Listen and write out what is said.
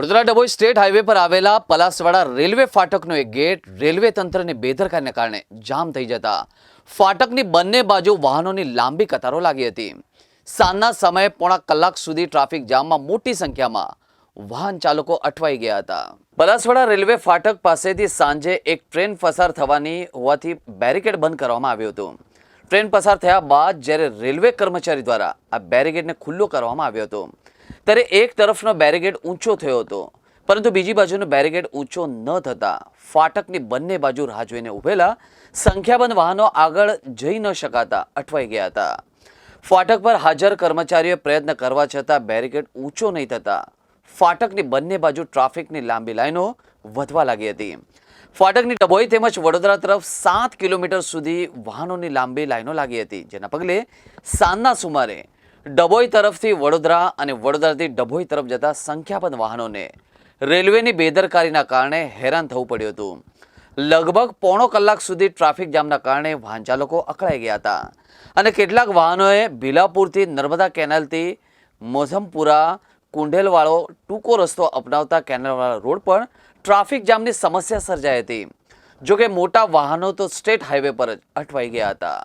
Vadodara Dabhoi state highway પર આવેલા Palaswada railway ફાટકનો એક ગેટ રેલવે તંત્રની બેદરકારીને કારણે જામ થઈ જતા. ફાટકની બંને બાજુ વાહનોની લાંબી કતારો લાગી હતી. સાંજના સમયે પોણા કલાક સુધી ટ્રાફિક જામમાં મોટી સંખ્યામાં વાહન ચાલકો અટવાઈ ગયા હતા. પલાસવાડા રેલવે ફાટક પાસેથી સાંજે એક ટ્રેન પસાર થવાની હોવાથી બેરિકેડ બંધ કરવામાં આવ્યું હતું. ટ્રેન પસાર થયા બાદ જ્યારે રેલવે કર્મચારી દ્વારા આ બેરિકેડને ખુલ્લો કરવામાં આવ્યો હતો. ત્યારે એક તરફનો બેરીગેડ ઊંચો થયો હતો. પરંતુ બીજી બાજુનો બેરીગેડ ઊંચો ન થતાં ફાટકની બંને બાજુ રાહ જોઈને ઊભેલા સંખ્યાબંધ વાહનો આગળ જઈ ન શકાતા અટવાઈ ગયા હતા. ફાટક પર હાજર કર્મચારીઓએ પ્રયત્ન કરવા છતાં બેરીગેડ ઊંચો નહીં થતા. ફાટકની બંને બાજુ ટ્રાફિકની લાંબી લાઈનો વધવા લાગી હતી. ફાટકની ડભોઈ તેમજ વડોદરા તરફ સાત કિલોમીટર સુધી વાહનોની લાંબી લાઈનો લાગી હતી, જેના પગલે સાંજના સુમારે ડભોઈ તરફથી વડોદરા અને વડોદરાથી ડભોઈ તરફ જતા સંખ્યાબંધ વાહનોને રેલવેની બેદરકારીના કારણે હેરાન થવું પડ્યું હતું. લગભગ પોણો કલાક સુધી ટ્રાફિક જામના કારણે વાહન ચાલકો અકળાઈ ગયા હતા અને કેટલાક વાહનોએ ભીલાપુરથી નર્મદા કેનાલથી મોઝમપુરા કુંઢેલવાળો ટૂંકો રસ્તો અપનાવતા કેનાલવાળા રોડ પર ટ્રાફિક જામની સમસ્યા સર્જાઈ હતી. જોકે મોટા વાહનો તો સ્ટેટ હાઈવે પર જ અટવાઈ ગયા હતા.